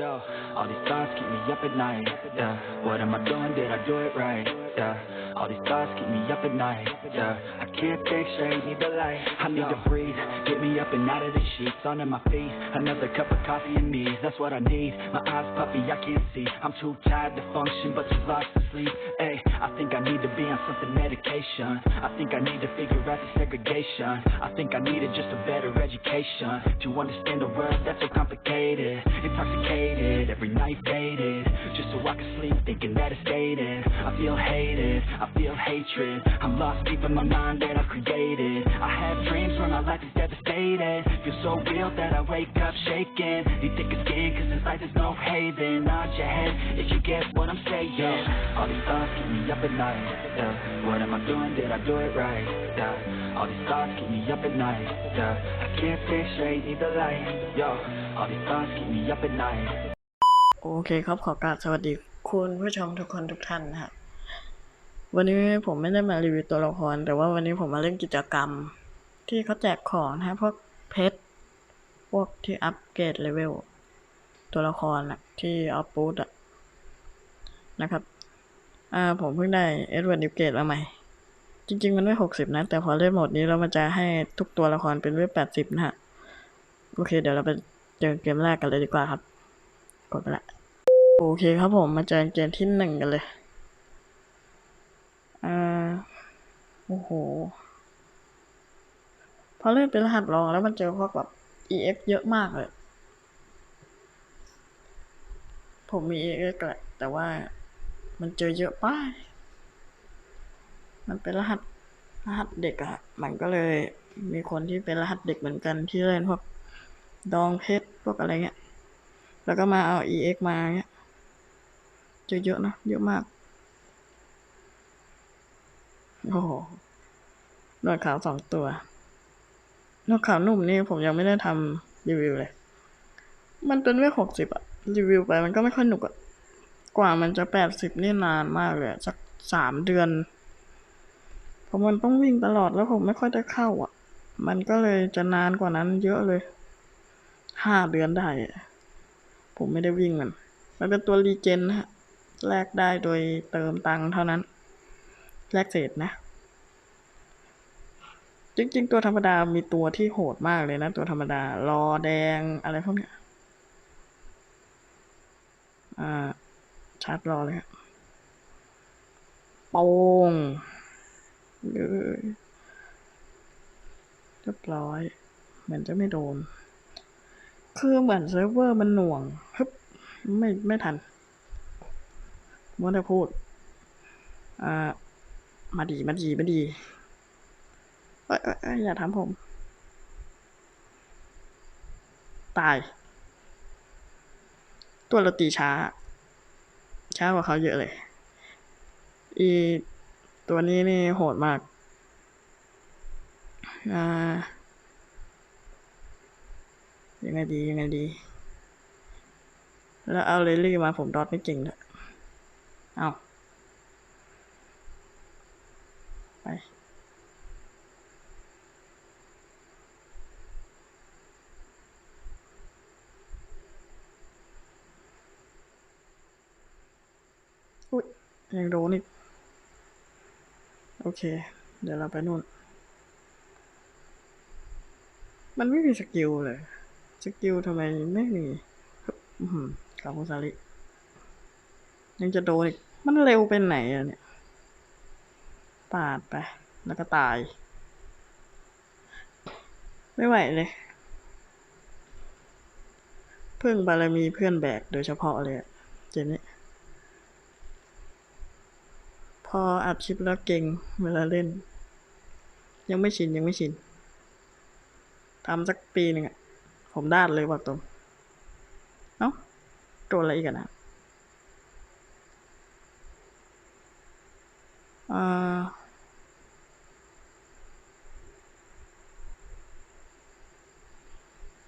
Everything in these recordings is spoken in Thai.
Yo, all these thoughts keep me up at night. Yeah, what am I doing? Did I do it right? Yeah, all these thoughts keep me up at night. Yeah, I can't think straight, need the light. I need to breathe. Get me up and out of the sheets, Under my feet. Another cup of coffee and me, that's what I need. My eyes puffy, I can't see. I'm too tired to function, but too lost to sleep. Hey, I think I need to be on something medication. I think I need to figure out the segregation. I think I needed just a better education to understand a world that's so complicated, intoxicated, every night faded, just so I can sleep thinking that it's faded. I feel hated, I feel hatred. I'm lost deep in my mind that I've created. I have dreams where my life is devastated. Feel so real that I wake up shaking. Need thicker skin, cause this life is no haven. Nod your head if you get what I'm saying. All these thoughts keep me up at night. Yeah. What am I doing? Did I do it right? Yeah. All these thoughts keep me up at night. Yeah. I can't think straight, need the light. Yo. All these thoughts keep me up at night. โอเคครับขอกราบสวัสดีคุณผู้ชมทุกคนทุกท่านนะครับ วันนี้ผมไม่ได้มารีวิวตัวละคร แต่ว่าวันนี้ผมมาเล่นกิจกรรม ที่เขาแจกของนะพวกเพชรพวกที่อัปเกรดเลเวลตัวละครอะที่ออฟบูตอะนะครับ อ่าผมเพิ่งได้เอ็ดเวิร์ดนิวเกตมาใหม่ จริง ๆ มันไม่หกสิบนะ แต่พอเล่นโหมดนี้แล้วมันจะให้ทุกตัวละครเป็นเวทแปดสิบนะฮะ โอเค เดี๋ยวเราไปเจอเกมแรกกันเลยดีกว่าครับ กดไปละ โอเคครับผมมาเจอเกมที่หนึ่งกันเลย อ่า โอ้โห พอเล่นเป็นรหัสรองแล้วมันเจอพวกแบบ EX เยอะมากเลย ผมมี EX แหละแต่ว่ามันเจอเยอะป้ายมันเป็นรหัสรหัสเด็กอะมันก็เลยมีคนที่เป็นรหัสเด็กเหมือนกันที่เล่นพวกดองเพชรพวกอะไรเงี้ย แล้วก็มาเอา EX มาเงี้ย เจอเยอะนะ เยอะมาก โอ้โหนวดขาวสองตัวหนวดขาวหนุ่มนี่ผมยังไม่ได้ทำรีวิวเลย มันเป็นเวทหกสิบอะรีวิวไปมันก็ไม่ค่อยหนุกอะกว่ามันจะแปดสิบนี่นานมากเลยสักสามเดือนเพราะมันต้องวิ่งตลอดแล้วผมไม่ค่อยได้เข้าอะ มันก็เลยจะนานกว่านั้นเยอะเลย ห้าเดือนได้ ผมไม่ได้วิ่งมัน มันเป็นตัวรีเจนนะฮะ แลกได้โดยเติมตังค์เท่านั้น แลกเศษนะ จริงๆ ตัวธรรมดามีตัวที่โหดมากเลยนะ ตัวธรรมดารอแดงอะไรพวกเนี้ย อ่า ชาร์จรอเลยครับโป้งเลยเรียบร้อย เหมือนจะไม่โดน คือเหมือนเซิร์ฟเวอร์มันหน่วงฮึบไม่ไม่ทันมัวแต่พูด อ่า มาดีมาดีมาดีเอ้ยเอ้ยอยอย่าทำผม ตาย ตัวเราตีช้า ช้ากว่าเขาเยอะเลย อีตัวนี้นี่โหดมาก อ่า ยังไงดี ยังไงดี แล้วเอาเลลี่มาผมดอทไม่เก่งเลยเอาไป อุ้ ยังโดนอีก โอเค เดี๋ยวเราไปนู่น มันไม่มีสกิลเลย สกิลทำไมไม่มีกลับคุซาริยังจะโดนอีก มันเร็วเป็นไหนอะเนี่ย ปาดไป แล้วก็ตาย ไม่ไหวเลย เพิ่งบารมีเพื่อนแบกโดยเฉพาะเลยเจนนี้ พออัดคลิปแล้วเก่งเวลาเล่น ยังไม่ชินยังไม่ชินทำสักปีหนึ่งอะผมด้านเลยบอกตรงเอ้าโดนอะไรอีกอะนะอ่า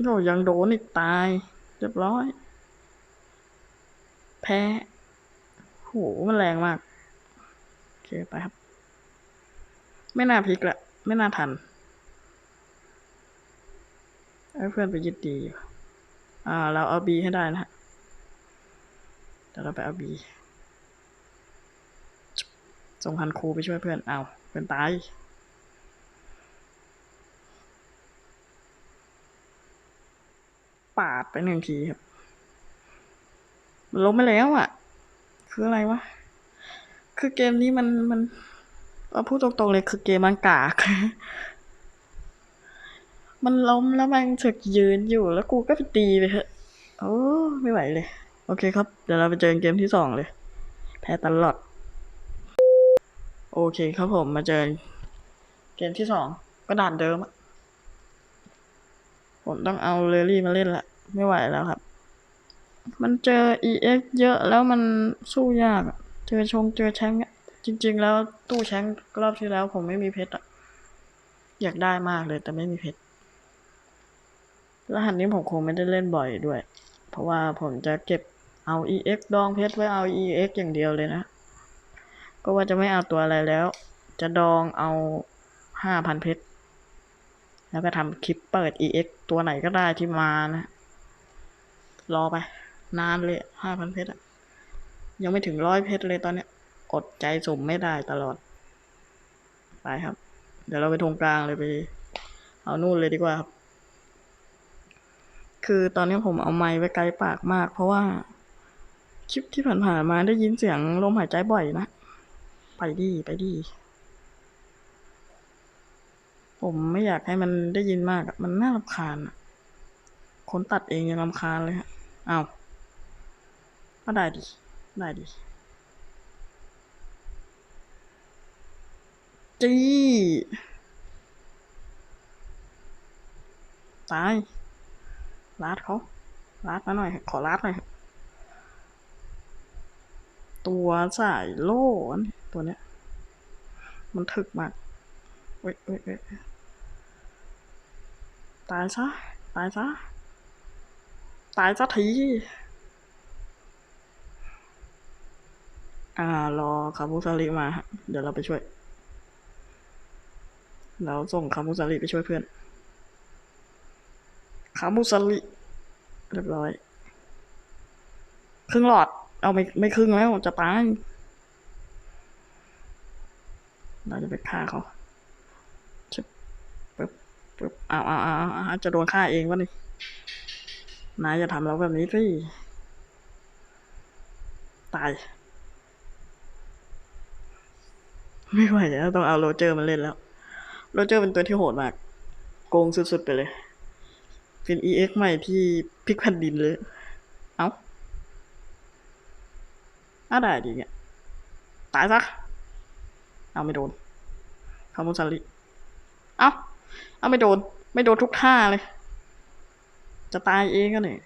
โอ้ยังโดนอีกตาย เรียบร้อย แพ้โหมันแรงมาก ไปครับ ไม่น่าพลิกละ ไม่น่าทันให้เพื่อนไปยึดดีอยู่อ่า เราเอาบีให้ได้นะฮะเดี๋ยวเราไปเอาบีส่งพันครูไปช่วยเพื่อน เอาเพื่อนตายปาดไปหนึ่งทีครับ มันล้มไปแล้วอะ คืออะไรวะ คือเกมนี้มันมันเอาพูดตรงๆเลยคือเกมมันกาก มันล้มแล้วมันถึกยืนอยู่แล้วกูก็ไปตีไปเถอะโอ้ไม่ไหวเลย โอเคครับ เดี๋ยวเราไปเจอเกมที่สองเลย แพ้ตลอด โอเคครับผมมาเจอเกมที่สองก็ด่านเดิมผมต้องเอาเลลี่มาเล่นละไม่ไหวแล้วครับ มันเจอ EX เยอะแล้วมันสู้ยากอะ จอชงเจอแชงเนี่ยจริง ๆ แล้วตู้แชงรอบที่แล้วผมไม่มีเพชรอะอยากได้มากเลยแต่ไม่มีเพชรรหัสนี้ผมคงไม่ได้เล่นบ่อยด้วย เพราะว่าผมจะเก็บเอา EX ดองเพชรไว้เอา EX อย่างเดียวเลยนะ ก็ว่าจะไม่เอาตัวอะไรแล้ว จะดองเอาห้าพันเพชร แล้วก็ทำคลิปเปิด EX ตัวไหนก็ได้ที่มานะ รอไป นานเลยห้าพันเพชรอะ ยังไม่ถึงร้อยเพชรเลยตอนเนี้ย อดใจสุ่มไม่ได้ตลอด ไปครับ เดี๋ยวเราไปทงกลางเลยไป เอานู่นเลยดีกว่าครับ คือตอนนี้ผมเอาไมค์ไว้ไกลปากมาก เพราะว่าคลิปที่ผ่านๆมาได้ยินเสียงลมหายใจบ่อยนะ ไปดีไปดีผมไม่อยากให้มันได้ยินมากอะมันน่ารำคาญอะคนตัดเองยังรำคาญเลยฮะอ้าวก็ได้ดิ ได้ดิจี้ตายลาดเขาลาดมาหน่อย ขอลาดหน่อย ตัวสายโล่อันนี้ตัวเนี้ย มันถึกมากเว้ยเว้ยเว้ยตายซะ ตายซะ ตายซะที อ่ารอคาบุซาริมา เดี๋ยวเราไปช่วย เราส่งคาบุซาริไปช่วยเพื่อนคาบุซาริเรียบร้อย ครึ่งหลอด เอาไม่ไม่ครึ่งแล้วจะตายเราจะไปฆ่าเขาชึบปึ๊บปึ๊บอ้าวอ้าวอ้าวอ้าวจะโดนฆ่าเองวะนี่นายจะทำเราแบบนี้สิตาย ไม่ไหวแล้วต้องเอาโรเจอร์มาเล่นแล้ว โรเจอร์เป็นตัวที่โหดมาก โกงสุดๆไปเลย เป็น EX ใหม่ที่พลิกแผ่นดินเลย เอ้าอ้าได้ดีเนี่ย ตายซะ เอาไม่โดนคามุซาริเอาเอาไม่โดน ไม่โดนทุกท่าเลย จะตายเองก็เนี่ย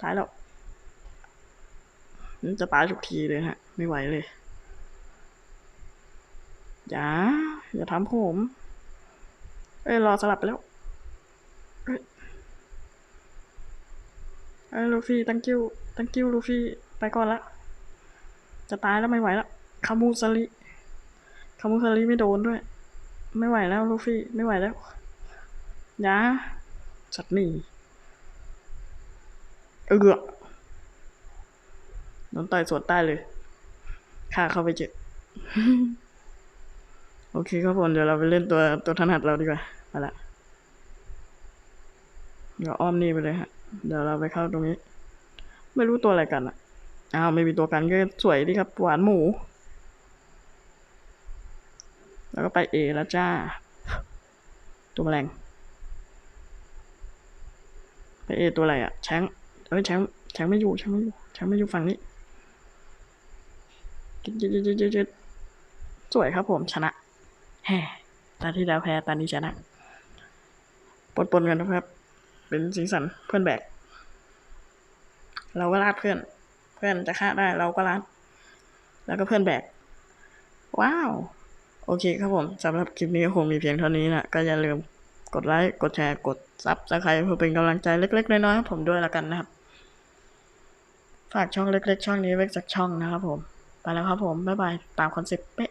ตายแล้ว จะตายทุกทีเลยฮะ ไม่ไหวเลย อย่าอย่าทำผม เอ้ยรอสลับไปแล้วเอ้ยเอ้ยลูฟี่ thank you thank you ลูฟี่ไปก่อนละ จะตายแล้วไม่ไหวแล้วคามูซาริคามูซาริไม่โดนด้วย ไม่ไหวแล้วลูฟี่ไม่ไหวแล้วอย่าสัตว์นี่เออโดนต่อยสวนใต้เลยฆ่าเข้าไปเจ็บ โอเคครับผมเดี๋ยวเราไปเล่นตัวตัวถนัดเราดีกว่ามาละเดี๋ยวอ้อมนี่ไปเลยฮะ เดี๋ยวเราไปเข้าตรงนี้ ไม่รู้ตัวอะไรกันอะ อ้าวไม่มีตัวกันก็สวยดีครับ หวานหมู แล้วก็ไปเอแล้วจ้า ตัวแมลง ไปเอตัวอะไรอะ แชงเอ้ยแชงแชงไม่อยู่แชงไม่อยู่แชงไม่อยู่ฝั่งนี้จิ๊ดจิ๊ดจิ๊ดจิ๊ดจิ๊ดสวยครับผมชนะ แฮ่ตาที่แล้วแพ้ตานี้ชนะปนปนๆกันนะครับ เป็นสีสันเพื่อนแบก เราก็ลาดเพื่อน เพื่อนจะฆ่าได้เราก็ลาด แล้วก็เพื่อนแบก ว้าว โอเคครับผมสำหรับคลิปนี้ก็คงมีเพียงเท่านี้นะก็อย่าลืมกดไลค์ กดแชร์ กดซับสไครต์เพื่อเป็นกำลังใจเล็ก ๆ น้อยๆให้ผมด้วยละกันนะครับ ฝากช่องเล็ก ๆ ช่องนี้ไว้สักช่องนะครับผม ไปแล้วครับผม บ๊ายบาย ตามคอนเซ็ปต์เป๊ะ